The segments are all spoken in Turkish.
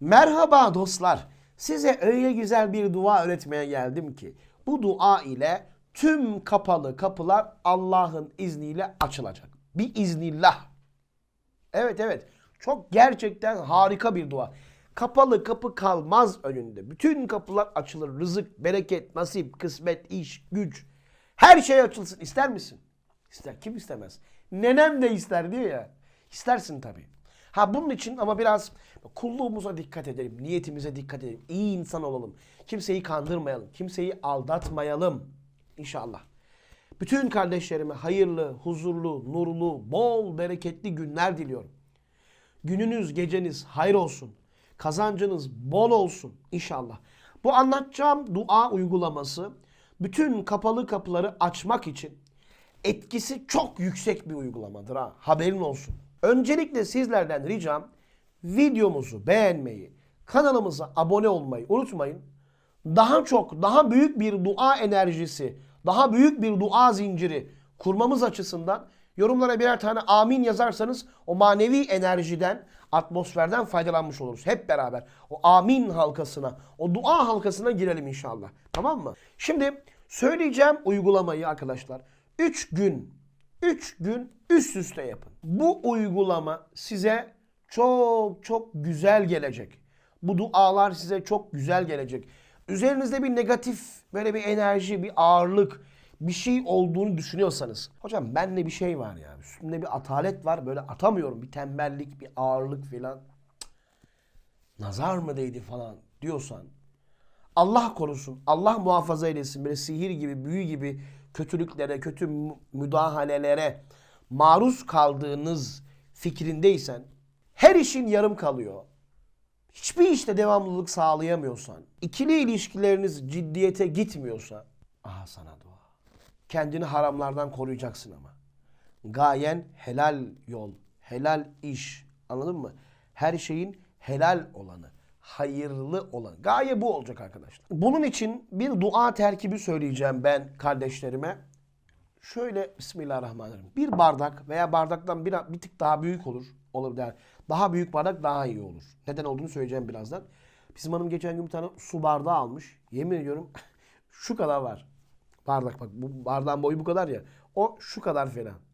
Merhaba dostlar. Size öyle güzel bir dua öğretmeye geldim ki bu dua ile tüm kapalı kapılar Allah'ın izniyle açılacak. Bir iznillah. Evet evet. Çok gerçekten harika bir dua. Kapalı kapı kalmaz önünde. Bütün kapılar açılır. Rızık, bereket, nasip, kısmet, iş, güç. Her şey açılsın. İster misin? İster. Kim istemez? Nenem de ister diyor ya. İstersin tabii. Ha bunun için ama biraz kulluğumuza dikkat edelim. Niyetimize dikkat edelim. İyi insan olalım. Kimseyi kandırmayalım. Kimseyi aldatmayalım. İnşallah. Bütün kardeşlerime hayırlı, huzurlu, nurlu, bol, bereketli günler diliyorum. Gününüz, geceniz hayır olsun. Kazancınız bol olsun inşallah. Bu anlatacağım dua uygulaması bütün kapalı kapıları açmak için etkisi çok yüksek bir uygulamadır ha. Haberin olsun. Öncelikle sizlerden ricam videomuzu beğenmeyi, kanalımıza abone olmayı unutmayın. Daha çok, daha büyük bir dua enerjisi, daha büyük bir dua zinciri kurmamız açısından yorumlara birer tane amin yazarsanız o manevi enerjiden, atmosferden faydalanmış oluruz. Hep beraber o amin halkasına, o dua halkasına girelim inşallah. Tamam mı? Şimdi söyleyeceğim uygulamayı arkadaşlar. 3 gün, 3 gün üst üste yapın. Bu uygulama size çok çok güzel gelecek. Bu dualar size çok güzel gelecek. Üzerinizde bir negatif böyle bir enerji, bir ağırlık, bir şey olduğunu düşünüyorsanız. Hocam bende bir şey var ya. Üstümde bir atalet var. Böyle atamıyorum. Bir tembellik, bir ağırlık filan. Nazar mı değdi falan diyorsan. Allah korusun. Allah muhafaza eylesin. Böyle sihir gibi, büyü gibi kötülüklere, kötü mü- müdahalelere maruz kaldığınız fikrindeysen her işin yarım kalıyor. Hiçbir işte devamlılık sağlayamıyorsan, ikili ilişkileriniz ciddiyete gitmiyorsa, aha sana dua. Kendini haramlardan koruyacaksın ama. Gayen helal yol, helal iş. Anladın mı? Her şeyin helal olanı, hayırlı olanı. Gaye bu olacak arkadaşlar. Bunun için bir dua terkibi söyleyeceğim ben kardeşlerime. Şöyle Bismillahirrahmanirrahim. Bir bardak veya bardaktan bir, bir tık daha büyük olur. Der. Daha büyük bardak daha iyi olur. Neden olduğunu söyleyeceğim birazdan. Bizim hanım geçen gün bir tane su bardağı almış. Yemin ediyorum şu kadar var. Bardak bak bu bardağın boyu bu kadar ya. O şu kadar falan.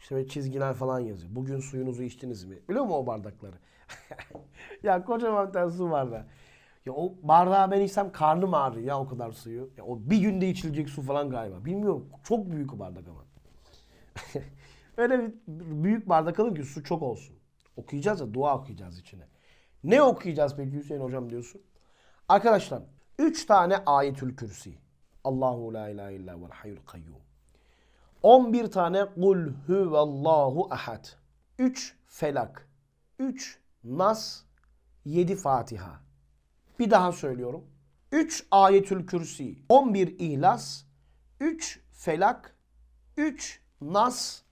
İşte böyle çizgiler falan yazıyor. Bugün suyunuzu içtiniz mi? Biliyor musun o bardakları? ya kocaman bir tane su bardağı. Ya o bardağı ben içsem karnım ağrıyor ya o kadar suyu. Ya o bir günde içilecek su falan galiba. Bilmiyorum. Çok büyük o bardak ama. Öyle bir büyük bardak alın ki su çok olsun. Okuyacağız ya dua okuyacağız içine. Ne okuyacağız peki Hüseyin hocam diyorsun? Arkadaşlar 3 tane ayetül kürsi. Allahu la ilahe illa vel hayyul kayyum. 11 tane kul huvallahu ahad. 3 felak. 3 nas. 7 fatiha. Bir daha söylüyorum. 3 ayetül kürsi. 11 ihlas. 3 felak. 3 nas.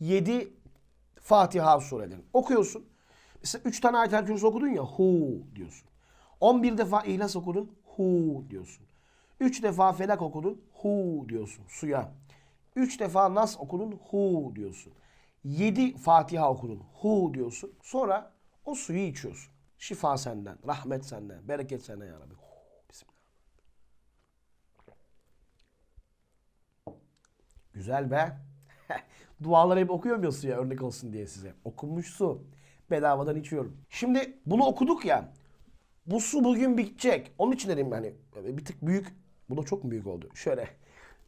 7 Fatiha sureleri. Okuyorsun. Mesela 3 tane ayet-el kürsi okudun ya hu diyorsun. 11 defa ihlas okudun hu diyorsun. 3 defa felak okudun hu diyorsun suya. 3 defa nas okudun hu diyorsun. 7 Fatiha okudun hu diyorsun. Sonra o suyu içiyorsun. Şifa senden, rahmet senden, bereket senden ya Rabbi. Güzel be. Duaları hep okuyor musun ya örnek olsun diye size. Okunmuş su. Bedavadan içiyorum. Şimdi bunu okuduk ya. Bu su bugün bitecek. Onun için dedim hani bir tık büyük. Bu da çok büyük oldu? Şöyle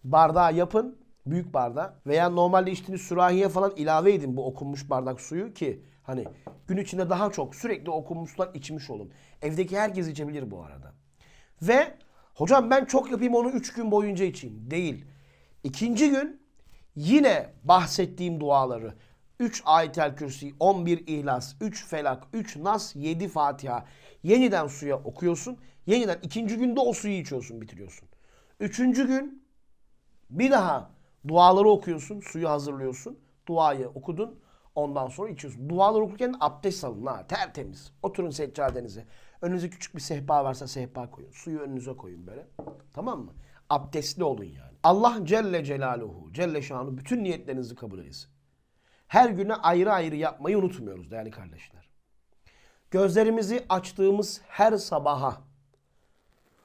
bardağı yapın. Büyük bardağı. Veya normalde içtiğiniz sürahiye falan ilave edin bu okunmuş bardak suyu ki hani gün içinde daha çok sürekli okunmuş sular içmiş olun. Evdeki herkes içebilir bu arada. Ve hocam ben çok yapayım onu 3 gün boyunca içeyim. Değil. İkinci gün yine bahsettiğim duaları 3 ayetel kürsi, 11 ihlas, 3 felak, 3 nas, 7 fatiha yeniden suya okuyorsun. Yeniden ikinci günde o suyu içiyorsun, bitiriyorsun. Üçüncü gün bir daha duaları okuyorsun, suyu hazırlıyorsun. Duayı okudun, ondan sonra içiyorsun. Duaları okurken de abdest alın ha, tertemiz. Oturun seccadenize. Önünüze küçük bir sehpa varsa sehpa koyun. Suyu önünüze koyun böyle. Tamam mı? Abdestli olun yani. Allah Celle Celaluhu, Celle Şanu bütün niyetlerinizi kabul etsin. Her güne ayrı ayrı yapmayı unutmuyoruz değerli kardeşler. gözlerimizi açtığımız her sabaha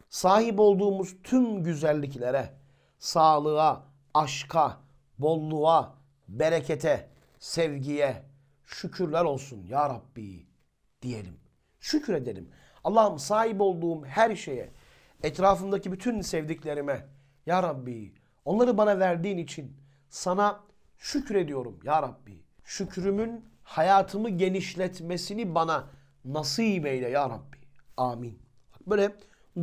sahip olduğumuz tüm güzelliklere, sağlığa, aşka, bolluğa, berekete, sevgiye şükürler olsun ya Rabbi diyelim. Şükür edelim. Allah'ım sahip olduğum her şeye, etrafımdaki bütün sevdiklerime ya Rabbi onları bana verdiğin için sana şükür ediyorum ya Rabbi. Şükrümün hayatımı genişletmesini bana nasip eyle ya Rabbi. Amin. Böyle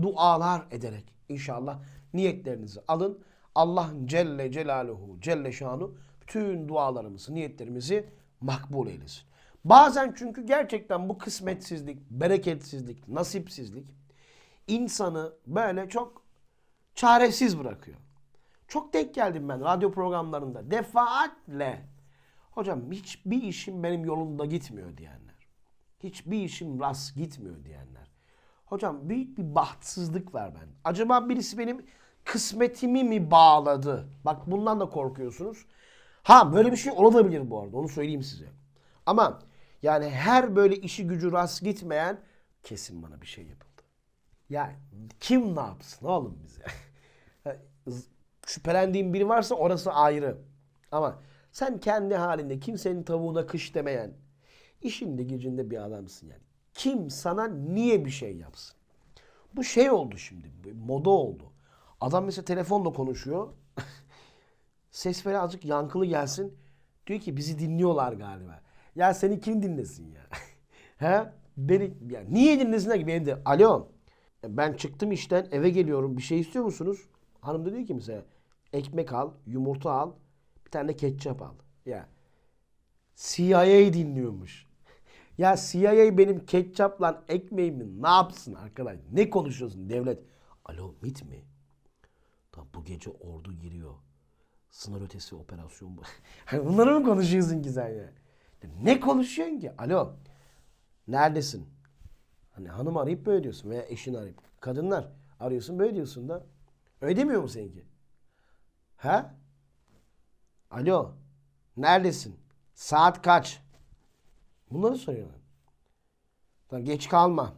dualar ederek inşallah niyetlerinizi alın. Allah Celle Celaluhu Celle Şanu bütün dualarımızı, niyetlerimizi makbul eylesin. Bazen çünkü gerçekten bu kısmetsizlik, bereketsizlik, nasipsizlik insanı böyle çok çaresiz bırakıyor. Çok denk geldim ben radyo programlarında defaatle. Hocam hiçbir işim benim yolunda gitmiyor diyenler. Hiçbir işim rast gitmiyor diyenler. Hocam büyük bir bahtsızlık var ben. Acaba birisi benim kısmetimi mi bağladı? Bak bundan da korkuyorsunuz. Ha böyle bir şey olabilir bu arada onu söyleyeyim size. Ama yani her böyle işi gücü rast gitmeyen kesin bana bir şey yapıldı. Ya kim ne yapsın oğlum bize? Şüphelendiğin biri varsa orası ayrı. Ama sen kendi halinde kimsenin tavuğuna kış demeyen, işinde gücünde bir adamsın yani. Kim sana niye bir şey yapsın? Bu şey oldu şimdi, moda oldu. Adam mesela telefonla konuşuyor. Ses böyle azıcık yankılı gelsin. Diyor ki bizi dinliyorlar galiba. Ya seni kim dinlesin ya? He? Beni, ya niye dinlesinler ki beni de? Alo. Ben çıktım işten eve geliyorum. Bir şey istiyor musunuz? Hanım da diyor ki mesela ekmek al, yumurta al, bir tane de ketçap al. Ya CIA dinliyormuş. Ya CIA benim ketçapla ekmeğimi ne yapsın arkadaş? Ne konuşuyorsun devlet? Alo MIT mi? Tam bu gece ordu giriyor. Sınır ötesi operasyon bu. Hani Bunları mı konuşuyorsun ki sen ya? Ne konuşuyorsun ki? Alo. Neredesin? Hani hanım arayıp böyle diyorsun veya eşin arayıp. Kadınlar arıyorsun böyle diyorsun da. Öyle demiyor mu seninki? Ha? Alo. Neredesin? Saat kaç? Bunları soruyorlar. Lan geç kalma.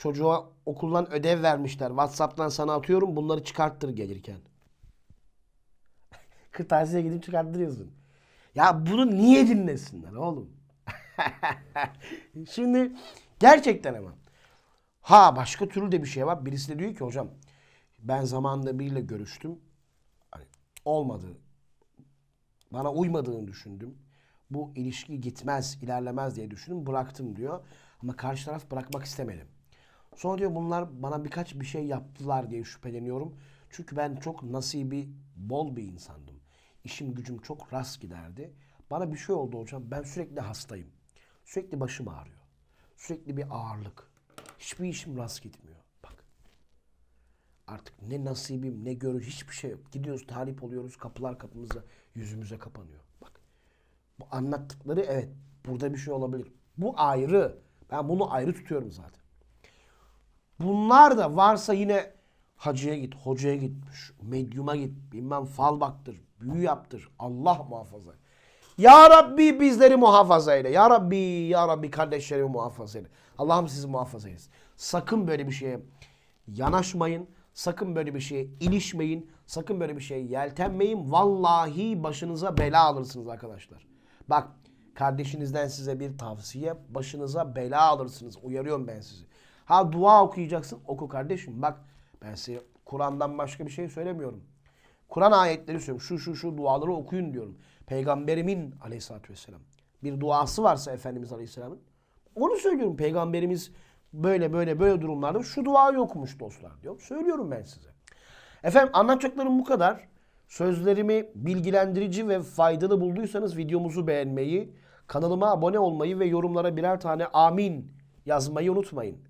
Çocuğa okuldan ödev vermişler. Whatsapp'tan sana atıyorum. Bunları çıkarttır gelirken. Kırtasiye gidip çıkarttırıyorsun. Ya bunu niye dinlesinler oğlum? Şimdi gerçekten ama. Ha başka türlü de bir şey var. Birisi de diyor ki hocam ben zamanında biriyle görüştüm. Hani olmadı. Bana uymadığını düşündüm. Bu ilişki gitmez, ilerlemez diye düşündüm. Bıraktım diyor. Ama karşı taraf bırakmak istemedim. Sonra diyor bunlar bana birkaç bir şey yaptılar diye şüpheleniyorum. Çünkü ben çok nasibi bol bir insandım. İşim gücüm çok rast giderdi. Bana bir şey oldu hocam. Ben sürekli hastayım. Sürekli başım ağrıyor. Sürekli bir ağırlık. Hiçbir işim rast gitmiyor. Bak. Artık ne nasibim ne görür hiçbir şey yok. Gidiyoruz talip oluyoruz. Kapılar kapımıza yüzümüze kapanıyor. Bak. Bu anlattıkları evet burada bir şey olabilir. Bu ayrı. Ben bunu ayrı tutuyorum zaten. Bunlar da varsa yine hacıya git, hocaya git, medyuma git, bilmem fal baktır, büyü yaptır. Allah muhafaza. Ya Rabbi bizleri muhafaza eyle. Ya Rabbi, Ya Rabbi kardeşlerimi muhafaza eyle. Allah'ım sizi muhafaza eylesin. Sakın böyle bir şeye yanaşmayın. Sakın böyle bir şeye ilişmeyin. Sakın böyle bir şeye yeltenmeyin. Vallahi başınıza bela alırsınız arkadaşlar. Bak kardeşinizden size bir tavsiye başınıza bela alırsınız. Uyarıyorum ben sizi. Ha dua okuyacaksın. Oku kardeşim. Bak ben size Kur'an'dan başka bir şey söylemiyorum. Kur'an ayetleri söylüyorum. Şu şu şu duaları okuyun diyorum. Peygamberimin aleyhissalatü vesselam bir duası varsa Efendimiz aleyhisselamın onu söylüyorum. Peygamberimiz böyle böyle böyle durumlarda şu duayı okumuş dostlar diyor. Söylüyorum ben size. Efendim anlatacaklarım bu kadar. Sözlerimi bilgilendirici ve faydalı bulduysanız videomuzu beğenmeyi, kanalıma abone olmayı ve yorumlara birer tane amin yazmayı unutmayın.